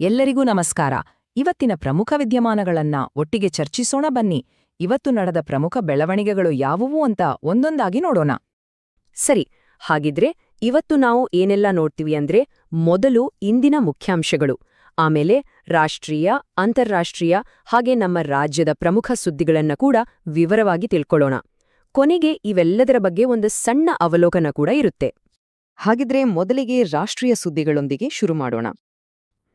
ಎಲ್ಲರಿಗೂ ನಮಸ್ಕಾರ. ಇವತ್ತಿನ ಪ್ರಮುಖ ವಿದ್ಯಮಾನಗಳನ್ನ ಒಟ್ಟಿಗೆ ಚರ್ಚಿಸೋಣ ಬನ್ನಿ. ಇವತ್ತು ನಡೆದ ಪ್ರಮುಖ ಬೆಳವಣಿಗೆಗಳು ಯಾವುವು ಅಂತ ಒಂದೊಂದಾಗಿ ನೋಡೋಣ. ಸರಿ, ಹಾಗಿದ್ರೆ ಇವತ್ತು ನಾವು ಏನೆಲ್ಲ ನೋಡ್ತೀವಿ ಅಂದ್ರೆ ಮೊದಲು ಇಂದಿನ ಮುಖ್ಯಾಂಶಗಳು. ಆಮೇಲೆ ರಾಷ್ಟ್ರೀಯ, ಅಂತಾರಾಷ್ಟ್ರೀಯ ಹಾಗೆ ನಮ್ಮ ರಾಜ್ಯದ ಪ್ರಮುಖ ಸುದ್ದಿಗಳನ್ನ ಕೂಡ ವಿವರವಾಗಿ ತಿಳ್ಕೊಳ್ಳೋಣ. ಕೊನೆಗೆ ಇವೆಲ್ಲದರ ಬಗ್ಗೆ ಒಂದು ಸಣ್ಣ ಅವಲೋಕನ ಕೂಡ ಇರುತ್ತೆ. ಹಾಗಿದ್ರೆ ಮೊದಲಿಗೆ ರಾಷ್ಟ್ರೀಯ ಸುದ್ದಿಗಳೊಂದಿಗೆ ಶುರು ಮಾಡೋಣ.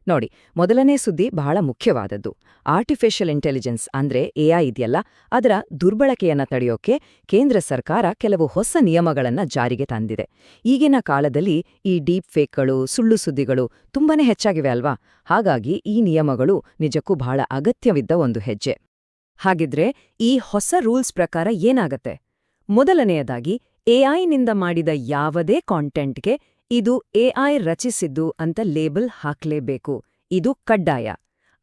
ನೋಡಿ, ಮೊದಲನೇ ಸುದ್ದಿ ಬಹಳ ಮುಖ್ಯವಾದದ್ದು. ಆರ್ಟಿಫಿಷಿಯಲ್ ಇಂಟೆಲಿಜೆನ್ಸ್ ಅಂದ್ರೆ ಎಐ ಇದೆಯಲ್ಲ, ಅದರ ದುರ್ಬಳಕೆಯನ್ನ ತಡೆಯೋಕೆ ಕೇಂದ್ರ ಸರ್ಕಾರ ಕೆಲವು ಹೊಸ ನಿಯಮಗಳನ್ನ ಜಾರಿಗೆ ತಂದಿದೆ. ಈಗಿನ ಕಾಲದಲ್ಲಿ ಈ ಡೀಪ್ ಫೇಕ್ಗಳು ಸುಳ್ಳು ಸುದ್ದಿಗಳು ತುಂಬಾನೇ ಹೆಚ್ಚಾಗಿವೆ ಅಲ್ವಾ? ಹಾಗಾಗಿ ಈ ನಿಯಮಗಳು ನಿಜಕ್ಕೂ ಬಹಳ ಅಗತ್ಯವಿದ್ದ ಒಂದು ಹೆಜ್ಜೆ. ಹಾಗಿದ್ರೆ ಈ ಹೊಸ ರೂಲ್ಸ್ ಪ್ರಕಾರ ಏನಾಗತ್ತೆ? ಮೊದಲನೆಯದಾಗಿ ಎಐನಿಂದ ಮಾಡಿದ ಯಾವುದೇ ಕಾಂಟೆಂಟ್ಗೆ ಇದು ಎಐ ರಚಿಸಿದ್ದು ಅಂತ ಲೇಬಲ್ ಹಾಕ್ಲೇಬೇಕು. ಇದು ಕಡ್ಡಾಯ.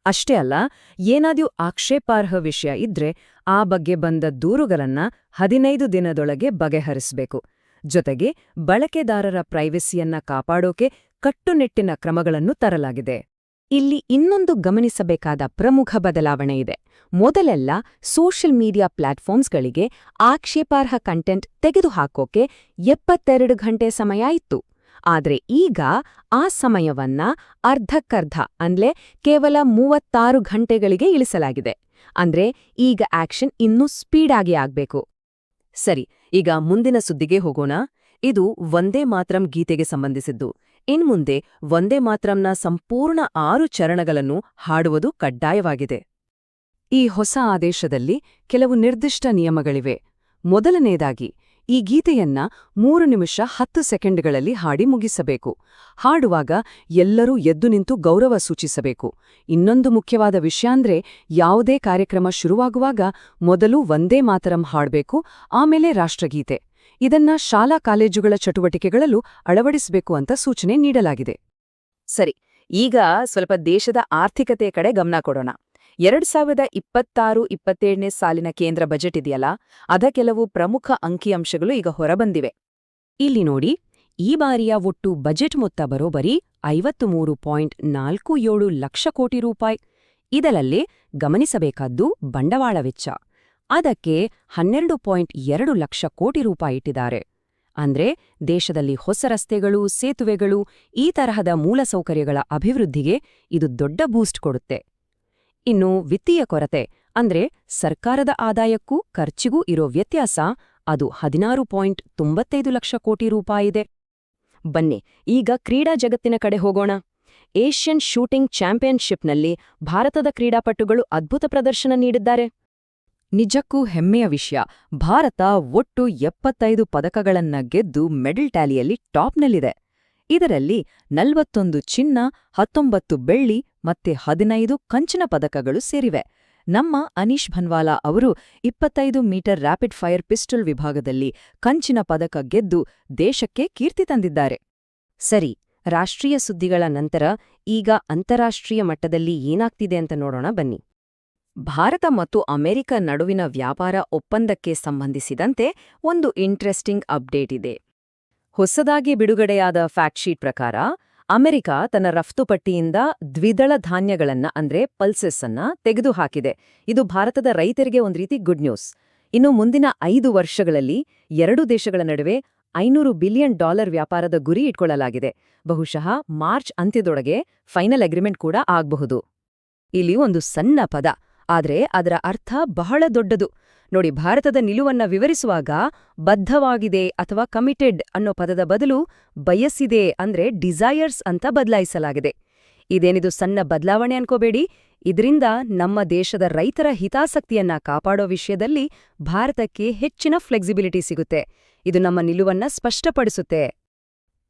ಅಷ್ಟೇ ಅಲ್ಲ ಏನಾದ್ಯೂ ಆಕ್ಷೇಪಾರ್ಹ ವಿಷಯ ಇದ್ರೆ ಆ ಬಗ್ಗೆ ಬಂದ ದೂರುಗಳನ್ನ ಹದಿನೈದು ದಿನದೊಳಗೆ ಬಗೆಹರಿಸಬೇಕು. ಜೊತೆಗೆ ಬಳಕೆದಾರರ ಪ್ರೈವಸಿಯನ್ನ ಕಾಪಾಡೋಕೆ ಕಟ್ಟುನಿಟ್ಟಿನ ಕ್ರಮಗಳನ್ನು ತರಲಾಗಿದೆ. ಇಲ್ಲಿ ಇನ್ನೊಂದು ಗಮನಿಸಬೇಕಾದ ಪ್ರಮುಖ ಬದಲಾವಣೆ ಇದೆ. ಮೊದಲೆಲ್ಲ ಸೋಷಿಯಲ್ ಮೀಡಿಯಾ ಪ್ಲಾಟ್ಫಾರ್ಮ್ಸ್ಗಳಿಗೆ ಆಕ್ಷೇಪಾರ್ಹ ಕಂಟೆಂಟ್ ತೆಗೆದುಹಾಕೋಕೆ ಎಪ್ಪತ್ತೆರಡು ಗಂಟೆ ಸಮಯ ಇತ್ತು. ಆದ್ರೆ ಈಗ ಆ ಸಮಯವನ್ನ ಅರ್ಧಕ್ಕರ್ಧ, ಅಂದ್ರೆ ಕೇವಲ ಮೂವತ್ತಾರು ಗಂಟೆಗಳಿಗೆ ಇಳಿಸಲಾಗಿದೆ. ಅಂದ್ರೆ ಈಗ ಆಕ್ಷನ್ ಇನ್ನೂ ಸ್ಪೀಡಾಗಿ ಆಗ್ಬೇಕು. ಸರಿ, ಈಗ ಮುಂದಿನ ಸುದ್ದಿಗೆ ಹೋಗೋಣ. ಇದು ಒಂದೇ ಮಾತ್ರಂ ಗೀತೆಗೆ ಸಂಬಂಧಿಸಿದ್ದು. ಇನ್ಮುಂದೆ ಒಂದೇ ಮಾತ್ರಂನ ಸಂಪೂರ್ಣ ಆರು ಚರಣಗಳನ್ನು ಹಾಡುವುದು ಕಡ್ಡಾಯವಾಗಿದೆ. ಈ ಹೊಸ ಆದೇಶದಲ್ಲಿ ಕೆಲವು ನಿರ್ದಿಷ್ಟ ನಿಯಮಗಳಿವೆ. ಮೊದಲನೇದಾಗಿ ಈ ಗೀತೆಯನ್ನ ಮೂರು ನಿಮಿಷ ಹತ್ತು ಸೆಕೆಂಡ್ಗಳಲ್ಲಿ ಹಾಡಿ ಮುಗಿಸಬೇಕು. ಹಾಡುವಾಗ ಎಲ್ಲರೂ ಎದ್ದು ನಿಂತು ಗೌರವ ಸೂಚಿಸಬೇಕು. ಇನ್ನೊಂದು ಮುಖ್ಯವಾದ ವಿಷಯ ಅಂದ್ರೆ ಯಾವುದೇ ಕಾರ್ಯಕ್ರಮ ಶುರುವಾಗುವಾಗ ಮೊದಲು ಒಂದೇ ಮಾತರಂ ಹಾಡಬೇಕು, ಆಮೇಲೆ ರಾಷ್ಟ್ರಗೀತೆ. ಇದನ್ನ ಶಾಲಾ ಕಾಲೇಜುಗಳ ಚಟುವಟಿಕೆಗಳಲ್ಲೂ ಅಳವಡಿಸಬೇಕು ಅಂತ ಸೂಚನೆ ನೀಡಲಾಗಿದೆ. ಸರಿ, ಈಗ ಸ್ವಲ್ಪ ದೇಶದ ಆರ್ಥಿಕತೆ ಕಡೆ ಗಮನ ಕೊಡೋಣ. ಎರಡ್ ಸಾವಿರದ ಇಪ್ಪತ್ತಾರು ಇಪ್ಪತ್ತೇಳನೇ ಸಾಲಿನ ಕೇಂದ್ರ ಬಜೆಟ್ ಇದೆಯಲ್ಲ? ಅದ ಕೆಲವು ಪ್ರಮುಖ ಅಂಕಿಅಂಶಗಳು ಈಗ ಹೊರಬಂದಿವೆ. ಇಲ್ಲಿ ನೋಡಿ, ಈ ಬಾರಿಯ ಒಟ್ಟು ಬಜೆಟ್ ಮೊತ್ತ ಬರೋಬರಿ ಐವತ್ತು ಪಾಯಿಂಟ್ ನಾಲ್ಕು ಏಳು ಲಕ್ಷ ಕೋಟಿ ರೂಪಾಯಿ. ಇದರಲ್ಲಿ ಗಮನಿಸಬೇಕಾದ್ದು ಬಂಡವಾಳ ವೆಚ್ಚ. ಅದಕ್ಕೆ ಹನ್ನೆರಡು ಪಾಯಿಂಟ್ ಎರಡು ಲಕ್ಷ ಕೋಟಿ ರೂಪಾಯಿ ಇಟ್ಟಿದ್ದಾರೆ. ಅಂದ್ರೆ ದೇಶದಲ್ಲಿ ಹೊಸ ರಸ್ತೆಗಳು, ಸೇತುವೆಗಳು ಈ ತರಹದ ಮೂಲಸೌಕರ್ಯಗಳ ಅಭಿವೃದ್ಧಿಗೆ ಇದು ದೊಡ್ಡ ಬೂಸ್ಟ್ ಕೊಡುತ್ತೆ. ಇನ್ನು ವಿತ್ತೀಯ ಕೊರತೆ, ಅಂದ್ರೆ ಸರ್ಕಾರದ ಆದಾಯಕ್ಕೂ ಖರ್ಚಿಗೂ ಇರೋ ವ್ಯತ್ಯಾಸ ಅದು ಹದಿನಾರು ಪಾಯಿಂಟ್ ತೊಂಬತ್ತೈದು ಲಕ್ಷ ಕೋಟಿ ರೂಪಾಯಿದೆ ಬನ್ನಿ, ಈಗ ಕ್ರೀಡಾ ಜಗತ್ತಿನ ಕಡೆ ಹೋಗೋಣ. ಏಷ್ಯನ್ ಶೂಟಿಂಗ್ ಚಾಂಪಿಯನ್ಶಿಪ್ನಲ್ಲಿ ಭಾರತದ ಕ್ರೀಡಾಪಟುಗಳು ಅದ್ಭುತ ಪ್ರದರ್ಶನ ನೀಡಿದ್ದಾರೆ. ನಿಜಕ್ಕೂ ಹೆಮ್ಮೆಯ ವಿಷಯ, ಭಾರತ ಒಟ್ಟು ಎಪ್ಪತ್ತೈದು ಪದಕಗಳನ್ನ ಗೆದ್ದು ಮೆಡಲ್ ಟ್ಯಾಲಿಯಲ್ಲಿ ಟಾಪ್ನಲ್ಲಿದೆ. ಇದರಲ್ಲಿ ನಲ್ವತ್ತೊಂದು ಚಿನ್ನ, ಹತ್ತೊಂಬತ್ತು ಬೆಳ್ಳಿ ಮತ್ತೆ ಹದಿನೈದು ಕಂಚಿನ ಪದಕಗಳು ಸೇರಿವೆ. ನಮ್ಮ ಅನೀಶ್ ಭನ್ವಾಲಾ ಅವರು ಇಪ್ಪತ್ತೈದು ಮೀಟರ್ ರ್ಯಾಪಿಡ್ ಫೈರ್ ಪಿಸ್ಟಲ್ ವಿಭಾಗದಲ್ಲಿ ಕಂಚಿನ ಪದಕ ಗೆದ್ದು ದೇಶಕ್ಕೆ ಕೀರ್ತಿ ತಂದಿದ್ದಾರೆ. ಸರಿ, ರಾಷ್ಟ್ರೀಯ ಸುದ್ದಿಗಳ ನಂತರ ಈಗ ಅಂತಾರಾಷ್ಟ್ರೀಯ ಮಟ್ಟದಲ್ಲಿ ಏನಾಗ್ತಿದೆ ಅಂತ ನೋಡೋಣ ಬನ್ನಿ. ಭಾರತ ಮತ್ತು ಅಮೆರಿಕ ನಡುವಿನ ವ್ಯಾಪಾರ ಒಪ್ಪಂದಕ್ಕೆ ಸಂಬಂಧಿಸಿದಂತೆ ಒಂದು ಇಂಟ್ರೆಸ್ಟಿಂಗ್ ಅಪ್ಡೇಟ್ ಇದೆ. ಹೊಸದಾಗಿ ಬಿಡುಗಡೆಯಾದ ಫ್ಯಾಕ್ಟ್ಶೀಟ್ ಪ್ರಕಾರ, ಅಮೆರಿಕ ತನ್ನ ರಫ್ತು ಪಟ್ಟಿಯಿಂದ ದ್ವಿದಳ ಧಾನ್ಯಗಳನ್ನ, ಅಂದ್ರೆ ಪಲ್ಸಸ್ ಅನ್ನ ತೆಗೆದುಹಾಕಿದೆ. ಇದು ಭಾರತದ ರೈತರಿಗೆ ಒಂದು ರೀತಿ ಗುಡ್ ನ್ಯೂಸ್ ಇನ್ನು ಮುಂದಿನ ಐದು ವರ್ಷಗಳಲ್ಲಿ ಎರಡು ದೇಶಗಳ ನಡುವೆ ಐನೂರು ಬಿಲಿಯನ್ ಡಾಲರ್ ವ್ಯಾಪಾರದ ಗುರಿ ಇಟ್ಕೊಳ್ಳಲಾಗಿದೆ. ಬಹುಶಃ ಮಾರ್ಚ್ ಅಂತ್ಯದೊಳಗೆ ಫೈನಲ್ ಅಗ್ರಿಮೆಂಟ್ ಕೂಡ ಆಗಬಹುದು. ಇಲ್ಲಿ ಒಂದು ಸಣ್ಣ ಪದ, ಆದ್ರೆ ಅದರ ಅರ್ಥ ಬಹಳ ದೊಡ್ಡದು. ನೋಡಿ, ಭಾರತದ ನಿಲುವನ್ನ ವಿವರಿಸುವಾಗ ಬದ್ಧವಾಗಿದೆ ಅಥವಾ ಕಮಿಟೆಡ್ ಅನ್ನೋ ಪದದ ಬದಲು ಬಯಸಿದೆ ಅಂದ್ರೆ ಡಿಸೈಯರ್ಸ್ ಅಂತ ಬದಲಾಯಿಸಲಾಗಿದೆ. ಇದೇನಿದು ಸಣ್ಣ ಬದಲಾವಣೆ ಅನ್ಕೋಬೇಡಿ. ಇದರಿಂದ ನಮ್ಮ ದೇಶದ ರೈತರ ಹಿತಾಸಕ್ತಿಯನ್ನ ಕಾಪಾಡೋ ವಿಷಯದಲ್ಲಿ ಭಾರತಕ್ಕೆ ಹೆಚ್ಚಿನ ಫ್ಲೆಕ್ಸಿಬಿಲಿಟಿ ಸಿಗುತ್ತೆ. ಇದು ನಮ್ಮ ನಿಲುವನ್ನ ಸ್ಪಷ್ಟಪಡಿಸುತ್ತೆ.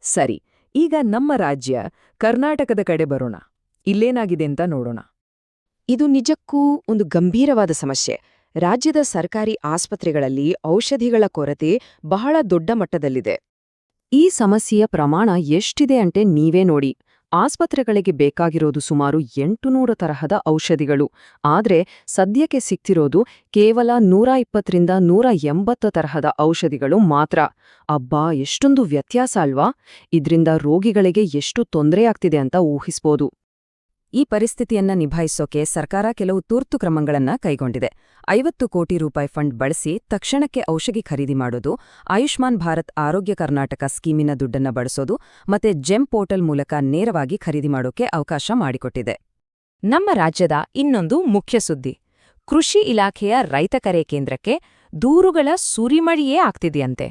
ಸರಿ, ಈಗ ನಮ್ಮ ರಾಜ್ಯ, ಕರ್ನಾಟಕದ ಕಡೆ ಬರೋಣ. ಇಲ್ಲೇನಾಗಿದೆ ಅಂತ ನೋಡೋಣ. ಇದು ನಿಜಕ್ಕೂ ಒಂದು ಗಂಭೀರವಾದ ಸಮಸ್ಯೆ. ರಾಜ್ಯದ ಸರ್ಕಾರಿ ಆಸ್ಪತ್ರೆಗಳಲ್ಲಿ ಔಷಧಿಗಳ ಕೊರತೆ ಬಹಳ ದೊಡ್ಡ ಮಟ್ಟದಲ್ಲಿದೆ. ಈ ಸಮಸ್ಯೆಯ ಪ್ರಮಾಣ ಎಷ್ಟಿದೆ ಅಂತೆ ನೀವೇ ನೋಡಿ. ಆಸ್ಪತ್ರೆಗಳಿಗೆ ಬೇಕಾಗಿರೋದು ಸುಮಾರು ಎಂಟುನೂರು ತರಹದ ಔಷಧಿಗಳು. ಆದ್ರೆ ಸದ್ಯಕ್ಕೆ ಸಿಕ್ತಿರೋದು ಕೇವಲ ನೂರ ಇಪ್ಪತ್ತರಿಂದ ನೂರ ಎಂಬತ್ತು ತರಹದ ಔಷಧಿಗಳು ಮಾತ್ರ. ಅಬ್ಬಾ, ಎಷ್ಟೊಂದು ವ್ಯತ್ಯಾಸ ಅಲ್ವಾ? ಇದ್ರಿಂದ ರೋಗಿಗಳಿಗೆ ಎಷ್ಟು ತೊಂದರೆಯಾಗ್ತಿದೆ ಅಂತ ಊಹಿಸ್ಬೋದು. ಈ ಪರಿಸ್ಥಿತಿಯನ್ನ ನಿಭಾಯಿಸೋಕೆ ಸರ್ಕಾರ ಕೆಲವು ತುರ್ತು ಕ್ರಮಗಳನ್ನ ಕೈಗೊಂಡಿದೆ. ಐವತ್ತು ಕೋಟಿ ರೂಪಾಯಿ ಫಂಡ್ ಬಳಸಿ ತಕ್ಷಣಕ್ಕೆ ಔಷಧಿ ಖರೀದಿ ಮಾಡೋದು, ಆಯುಷ್ಮಾನ್ ಭಾರತ್ ಆರೋಗ್ಯ ಕರ್ನಾಟಕ ಸ್ಕೀಮಿನ ದುಡ್ಡನ್ನ ಬಳಸೋದು ಮತ್ತೆ ಜೆಮ್ ಪೋರ್ಟಲ್ ಮೂಲಕ ನೇರವಾಗಿ ಖರೀದಿ ಮಾಡೋಕೆ ಅವಕಾಶ ಮಾಡಿಕೊಟ್ಟಿದೆ. ನಮ್ಮ ರಾಜ್ಯದ ಇನ್ನೊಂದು ಮುಖ್ಯ ಸುದ್ದಿ, ಕೃಷಿ ಇಲಾಖೆಯ ರೈತ ಕರೆ ಕೇಂದ್ರಕ್ಕೆ ದೂರುಗಳ ಸುರಿಮಳಿಯೇ ಆಗ್ತಿದೆಯಂತೆ.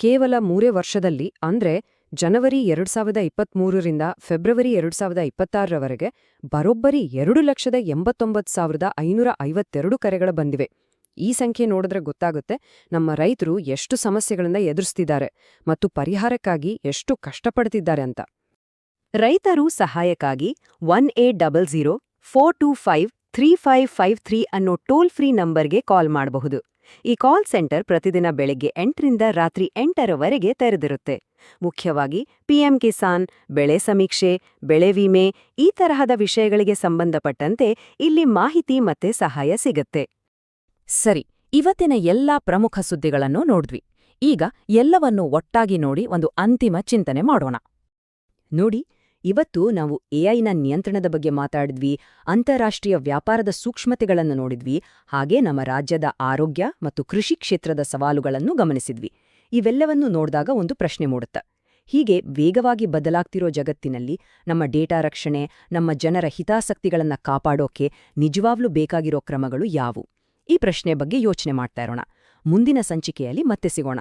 ಕೇವಲ ಮೂರೇ ವರ್ಷದಲ್ಲಿ ಅಂದ್ರೆ ಜನವರಿ ಎರಡು ಸಾವಿರದ ಇಪ್ಪತ್ಮೂರರಿಂದ ಫೆಬ್ರವರಿ ಎರಡು ಸಾವಿರದ ಇಪ್ಪತ್ತಾರರವರೆಗೆ ಬರೋಬ್ಬರಿ ಎರಡು ಲಕ್ಷದ ಎಂಬತ್ತೊಂಬತ್ತು ಸಾವಿರದ ಐನೂರ ಐವತ್ತೆರಡು ಕರೆಗಳು ಬಂದಿವೆ. ಈ ಸಂಖ್ಯೆ ನೋಡಿದ್ರೆ ಗೊತ್ತಾಗುತ್ತೆ ನಮ್ಮ ರೈತರು ಎಷ್ಟು ಸಮಸ್ಯೆಗಳಿಂದ ಎದುರಿಸ್ತಿದ್ದಾರೆ ಮತ್ತು ಪರಿಹಾರಕ್ಕಾಗಿ ಎಷ್ಟು ಕಷ್ಟಪಡ್ತಿದ್ದಾರೆ ಅಂತ. ರೈತರು ಸಹಾಯಕ್ಕಾಗಿ one eight double zero four two five three five five three ಅನ್ನೋ ಟೋಲ್ ಫ್ರೀ ನಂಬರ್ಗೆ ಕಾಲ್ ಮಾಡಬಹುದು. ಈ ಕಾಲ್ ಸೆಂಟರ್ ಪ್ರತಿದಿನ ಬೆಳಗ್ಗೆ ಎಂಟರಿಂದ ರಾತ್ರಿ ಎಂಟರವರೆಗೆ ತೆರೆದಿರುತ್ತೆ. ಮುಖ್ಯವಾಗಿ ಪಿಎಂ ಕಿಸಾನ್ ಬೆಳೆ ಸಮೀಕ್ಷೆ, ಬೆಳೆ ವಿಮೆ ಈ ತರಹದ ವಿಷಯಗಳಿಗೆ ಸಂಬಂಧಪಟ್ಟಂತೆ ಇಲ್ಲಿ ಮಾಹಿತಿ ಮತ್ತೆ ಸಹಾಯ ಸಿಗತ್ತೆ. ಸರಿ, ಇವತ್ತಿನ ಎಲ್ಲಾ ಪ್ರಮುಖ ಸುದ್ದಿಗಳನ್ನು ನೋಡಿದ್ವಿ. ಈಗ ಎಲ್ಲವನ್ನೂ ಒಟ್ಟಾಗಿ ನೋಡಿ ಒಂದು ಅಂತಿಮ ಚಿಂತನೆ ಮಾಡೋಣ. ನೋಡಿ ಇವತ್ತು ನಾವು ಎಐನ ನಿಯಂತ್ರಣದ ಬಗ್ಗೆ ಮಾತಾಡಿದ್ವಿ, ಅಂತಾರಾಷ್ಟ್ರೀಯ ವ್ಯಾಪಾರದ ಸೂಕ್ಷ್ಮತೆಗಳನ್ನು ನೋಡಿದ್ವಿ, ಹಾಗೆ ನಮ್ಮ ರಾಜ್ಯದ ಆರೋಗ್ಯ ಮತ್ತು ಕೃಷಿ ಕ್ಷೇತ್ರದ ಸವಾಲುಗಳನ್ನು ಗಮನಿಸಿದ್ವಿ. ಇವೆಲ್ಲವನ್ನೂ ನೋಡಿದಾಗ ಒಂದು ಪ್ರಶ್ನೆ ಮೂಡುತ್ತೆ, ಹೀಗೆ ವೇಗವಾಗಿ ಬದಲಾಗ್ತಿರೋ ಜಗತ್ತಿನಲ್ಲಿ ನಮ್ಮ ಡೇಟಾ ರಕ್ಷಣೆ, ನಮ್ಮ ಜನರ ಹಿತಾಸಕ್ತಿಗಳನ್ನು ಕಾಪಾಡೋಕೆ ನಿಜವಾಗ್ಲೂ ಬೇಕಾಗಿರೋ ಕ್ರಮಗಳು ಯಾವು? ಈ ಪ್ರಶ್ನೆ ಬಗ್ಗೆ ಯೋಚನೆ ಮಾಡ್ತಾ ಇರೋಣ. ಮುಂದಿನ ಸಂಚಿಕೆಯಲ್ಲಿ ಮತ್ತೆ ಸಿಗೋಣ.